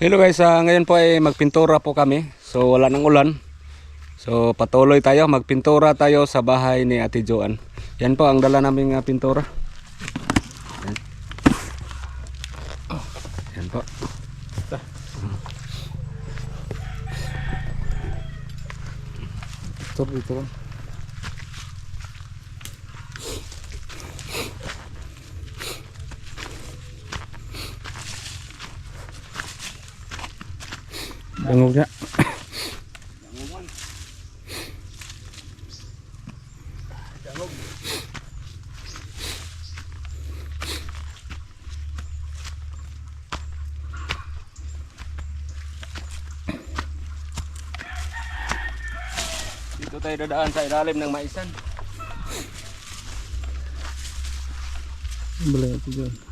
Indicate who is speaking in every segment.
Speaker 1: Hello guys, ah, ngayon po ay magpintura po kami. So wala nang ulan. So patuloy tayo, magpintura tayo sa bahay ni Ate Joan. Yan po ang dala naming ah, pintura. Yan. Yan po. Ito dito. Dangog niya. Dito tayo dadaan sa ilalim ng maisan.
Speaker 2: Boleh aku jual.
Speaker 1: Grabe ang yabong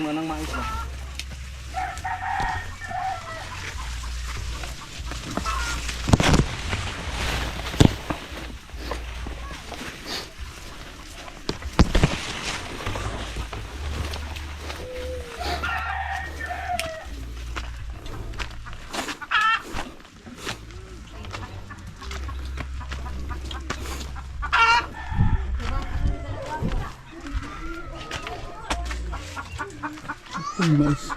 Speaker 1: na ng mais ba?
Speaker 2: Mais.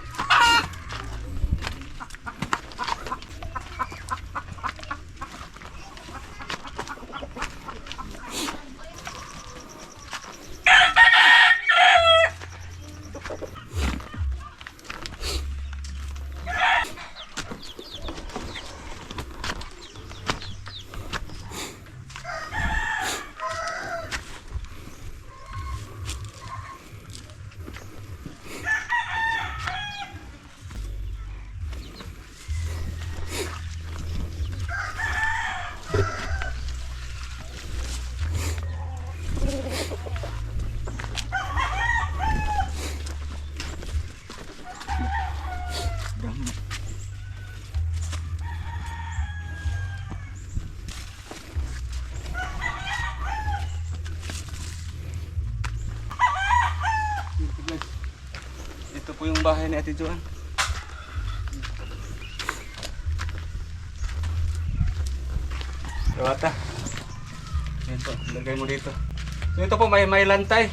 Speaker 1: Ito po yung bahay ni Ate Joan. Kawata. Yan po, lagay mo dito. So ito po may may lantay.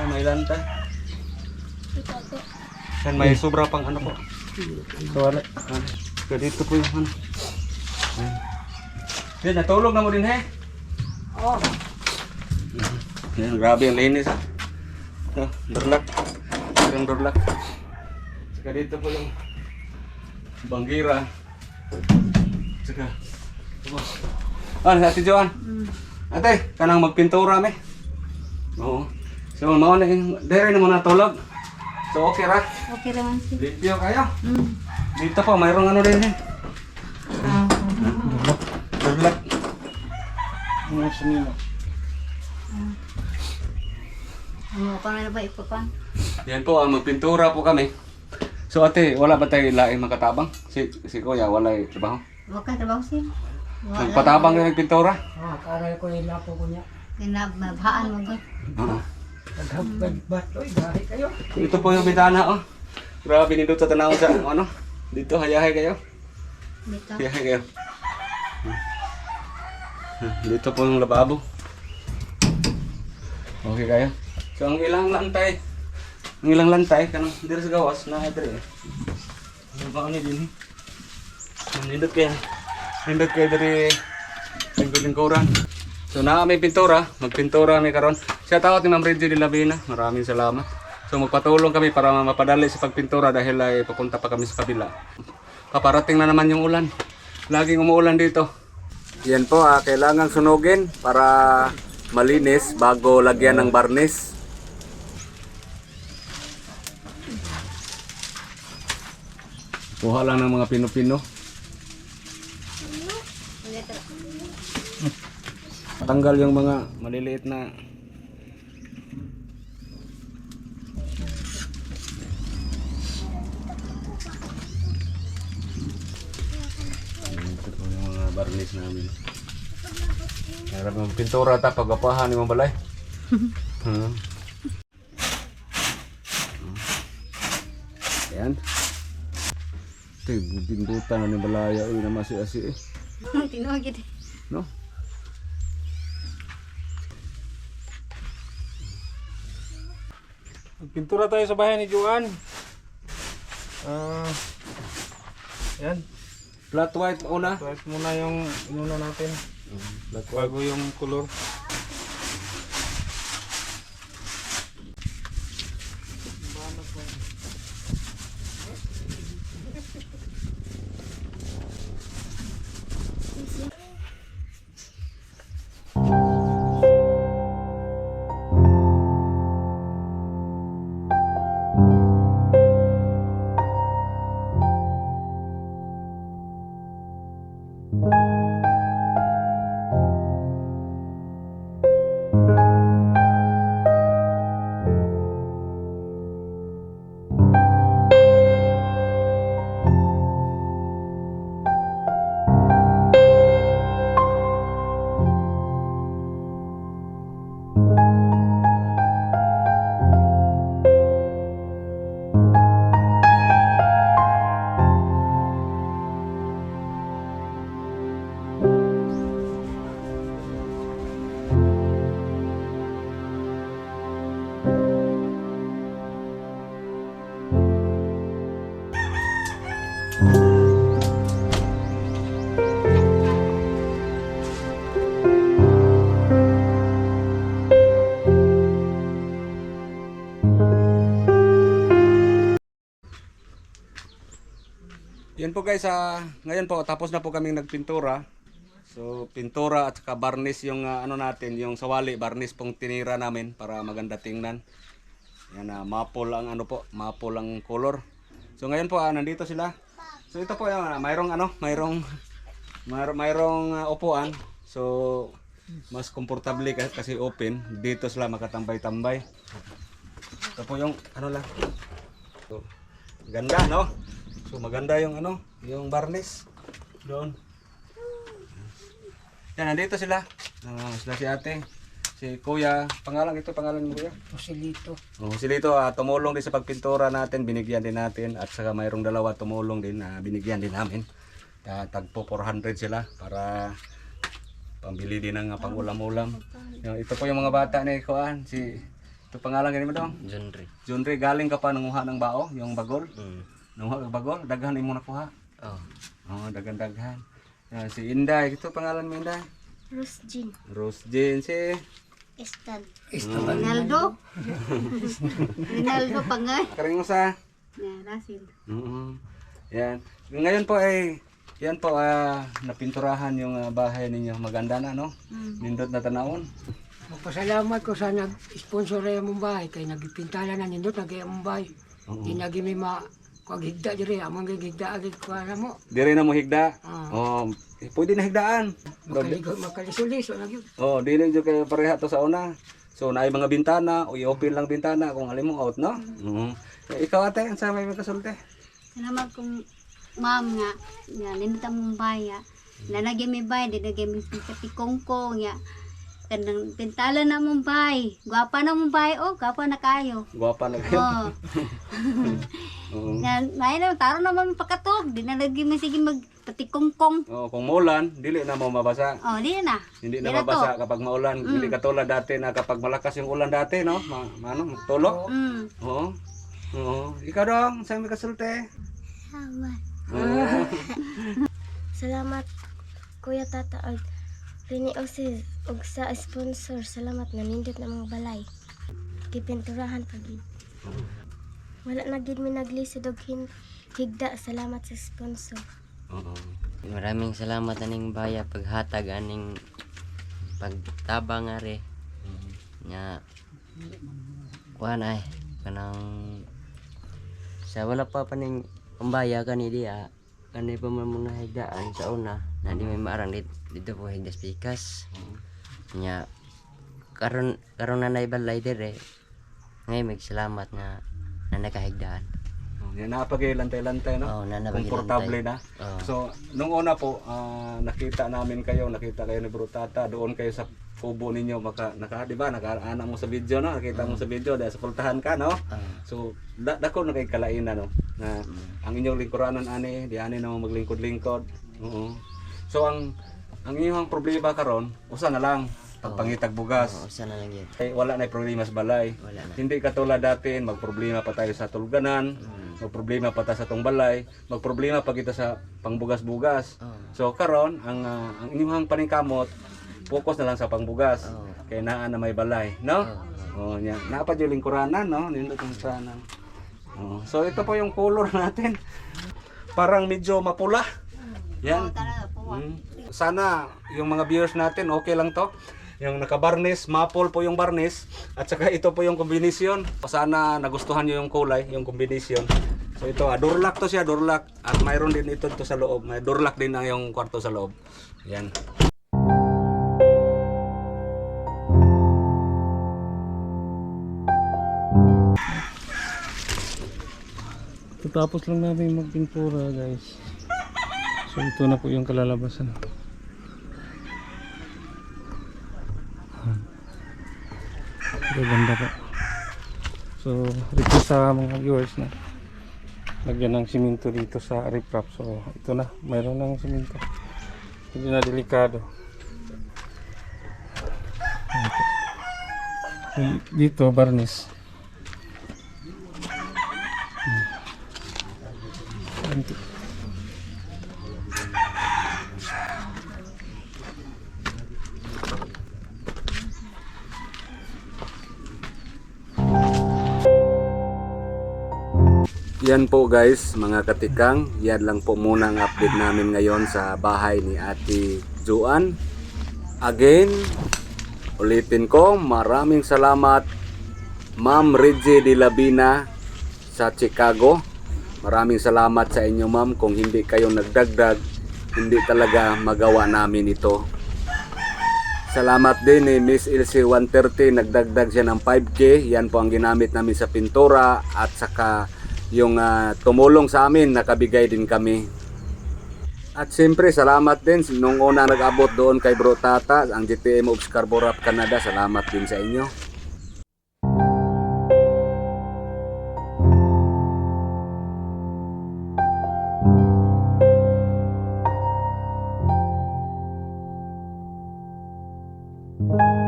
Speaker 1: Ay, may lantay. Yan may sobra pang ano po. So wala. Ano. So dito po yung ano. Yan. Yan, natulog na mo din he.
Speaker 3: Oh,
Speaker 1: Yan, grabe ang linis ha. No, durlak. Yung durlak. Saka dito po yung banggira. Saka, po. Ah, Ate Joan. Ate, kanang magpintura me. Oo. So, mao na yung, dere na mo natulog. So, okay ra.
Speaker 3: okay naman siya.
Speaker 1: Limpyo kayo.
Speaker 3: Mm.
Speaker 1: Dito po, mayroong ano din eh.
Speaker 3: Ah,
Speaker 1: Durlak.
Speaker 2: Mau senila.
Speaker 3: Ano pa na ba ipapan?
Speaker 1: Yan po, ah, magpintura po kami. So ate, wala ba tayo laing makatabang? Si, si kuya, wala yung trabaho.
Speaker 3: Huwag ka trabaho siya. Wala.
Speaker 1: Nagpatabang na nagpintura?
Speaker 2: Ah, karay ko nila po ko niya.
Speaker 3: Kinababhaan mo ba?
Speaker 1: Oo.
Speaker 2: Naghambag Oy, gari kayo.
Speaker 1: Ito po yung bitana, oh. Grabe nito sa tanaw sa, ano? Dito, hayahay kayo.
Speaker 3: Dito.
Speaker 1: Hayahay kayo. Dito po yung lababo. Okay kayo. So, ang ilang lantay, ang ilang lantay, kanang dito sa gawas, na dito eh. Ano ba ano din eh? Nindot kayo. Nindot kayo dari lingkod-lingkuran. So na may pintura, magpintura may karon. Siya tawag ni Ma'am Reggie de Lavina. Maraming salamat. So magpatulong kami para mapadali sa pagpintura dahil ay papunta pa kami sa kabila. Paparating na naman yung ulan. Laging umuulan dito. Yan po, ah, kailangan sunugin para malinis bago lagyan ng barnis. Kuha lang ng mga Pilipino. Tanggal yung mga maliliit na Ito po mga barnis namin. Harap ng pintura ta, pagapahan ni mga hmm. Ito, bindutan na ni balaya. Uy, na masi-asi eh.
Speaker 3: Tinuwag yun.
Speaker 1: No?
Speaker 2: Pintura tayo sa bahay ni Juan. Ah, yan.
Speaker 1: Flat white una.
Speaker 2: Kahit muna yung inuna natin.
Speaker 1: Flat white.
Speaker 2: Bago yung color.
Speaker 1: Yan po guys, ah, ngayon po tapos na po kaming nagpintura. So pintura at saka barnis yung ah, ano natin, yung sawali barnis pong tinira namin para maganda tingnan. Yan na maple ang ano po, maple ang color. So ngayon po ah, nandito sila. So ito po yung ah, mayroong ano, mayroong mayroong, mayroong ah, upuan. So mas komportable kasi, kasi open. Dito sila makatambay-tambay. Ito po yung ano lang. So, ganda no? So maganda yung ano, yung barnis doon. Yan, nandito sila. Ah, sila si ate, si kuya. Pangalan ito, pangalan mo kuya?
Speaker 2: Joselito.
Speaker 1: Oh, sila ito, ah, tumulong din sa pagpintura natin, binigyan din natin. At saka mayroong dalawa tumulong din na binigyan din namin. Ah, tagpo 400 sila para pambili din ng ah, pang-ulam-ulam. Yung, ito po yung mga bata ni Kuan, si ito pangalan ganun mo dong?
Speaker 4: Genre.
Speaker 1: Junri, galing ka pa nanguha ng bao, yung bagol.
Speaker 4: Mm.
Speaker 1: Nanguha ng bagol, daghan mo nakuha.
Speaker 4: Oh.
Speaker 1: Oo, daghan-daghan. Yan, si Inday, ito pangalan mo Inday?
Speaker 3: Rose Jean.
Speaker 1: Rose Jane, si...
Speaker 3: Estan. Rinaldo. Rinaldo pangay.
Speaker 1: Karing mo sa...
Speaker 3: Yan, Rasil.
Speaker 1: Oo. Yan. Ngayon po ay... Yan po, ah, napinturahan yung ah, bahay ninyo. Maganda na, no?
Speaker 3: Mm.
Speaker 1: Nindot na tanawon.
Speaker 2: Magpasalamat ko sa nag-sponsor ay mong bahay kay nagpintala na nindot nag mong bahay.
Speaker 1: Oo.
Speaker 2: Di nagi may ma kag higda diri among gigda agad ko ana mo.
Speaker 1: Dire na mo higda.
Speaker 2: Ah.
Speaker 1: Oh, eh, pwede na higdaan.
Speaker 2: Makaligo makalisulis wala gyud.
Speaker 1: Oh, di na dyan kayo pareha to sa una. So, naay mga bintana, o i-open lang bintana kung alim mo out, no? Oo. Eh, ikaw ate, ang sa may magkasulte?
Speaker 3: Salamat kong ma'am nga. Nga, ang mong baya. Nanagyan may bay, dinagyan may katikongkong. Nga, kanang pintala na mong bay. Gwapa na mong bay, oh, gwapa na kayo.
Speaker 1: Guwapa na kayo.
Speaker 3: Oh.
Speaker 1: Oo.
Speaker 3: Nga, may na, taro naman pakatog. Di na lagi may sige magpatikongkong.
Speaker 1: Oh, kung maulan, dili na mo mabasa.
Speaker 3: Oh, di na.
Speaker 1: Hindi
Speaker 3: Di
Speaker 1: na
Speaker 3: na
Speaker 1: mabasa kapag maulan. Hindi katulad dati na kapag malakas yung ulan dati, no? Ma, ma- ano, magtulo.
Speaker 3: Mm.
Speaker 1: Oo. Oo. Ikaw dong, sa may kasulte.
Speaker 3: Salamat.
Speaker 1: Oo.
Speaker 5: Salamat Kuya Tata ug Rini Osis ug sa sponsor. Salamat nga nindot na mga balay. Gipinturahan pa gid. Wala na gid mi naglisod og higda. Salamat sa sponsor.
Speaker 1: Oo.
Speaker 4: Maraming salamat aning baya paghatag aning pagtabang are nya kuan ay kanang sa wala pa paning pambaya kani diya kanay pa man muna higdaan sa una na di may maarang dito, dito po higdas pikas nya karon karon na naibalay dire ngay may salamat nga na nakahigdaan
Speaker 1: Oh, yan napagay lantay-lantay no.
Speaker 4: Oo, nanabagay
Speaker 1: Komportable na.
Speaker 4: Oo.
Speaker 1: So, nung una po, ah, nakita namin kayo, nakita kayo ni Bro Tata, doon kayo sa kubo ninyo, maka, naka, di ba, nakaana mo sa video, no? Nakita mo sa video, dahil sa pultahan ka, no? So, da, dako na kay kalainan, no? Na, ang inyong lingkuranan, ani, di ani na maglingkod-lingkod. Oo. So, ang, ang inyong problema karon usa na lang, pagpangitag bugas.
Speaker 4: Oo, sana lang yun.
Speaker 1: Kay wala na problema sa balay.
Speaker 4: Wala na.
Speaker 1: Hindi katulad dati, magproblema pa tayo sa tuluganan, magproblema pa tayo sa tong balay, magproblema pa kita sa pangbugas-bugas.
Speaker 4: Oo.
Speaker 1: So karon ang ah, ang inyong paningkamot focus na lang sa pangbugas.
Speaker 4: Oo.
Speaker 1: Kay naa na may balay, no? Oh, nya. Napa yung lingkuranan, no? Nindot ang lingkuranan. Oh, so ito po yung color natin. Parang medyo mapula. Yan.
Speaker 3: Tara po.
Speaker 1: Mm. Sana yung mga viewers natin okay lang to. Yung naka-varnish, maple po yung varnish at saka ito po yung combination. Sana nagustuhan niyo yung kulay, yung combination. So ito, ah, door lock to siya, door lock. At mayroon din ito to sa loob. May door lock din ang yung kwarto sa loob. Yan.
Speaker 2: Tatapos lang namin magpintura guys. So ito na po yung kalalabasan. Ito po. So request sa mga viewers na lagyan ng simento dito sa riprap. So ito na, mayroon ng simento. Hindi na delikado. Dito, varnish.
Speaker 1: Yan po guys, mga katikang. Yan lang po muna ang update namin ngayon sa bahay ni Ate Juan. Again, ulitin ko, maraming salamat Ma'am Reggie De Labina sa Chicago. Maraming salamat sa inyo ma'am. Kung hindi kayo nagdagdag, hindi talaga magawa namin ito. Salamat din ni Miss Ilse 130, nagdagdag siya ng 5K. Yan po ang ginamit namin sa pintura at saka yung uh, tumulong sa amin, nakabigay din kami. At siyempre, salamat din nung una nag-abot doon kay Bro Tata, ang GTM of Scarborough Canada, salamat din sa inyo. thank you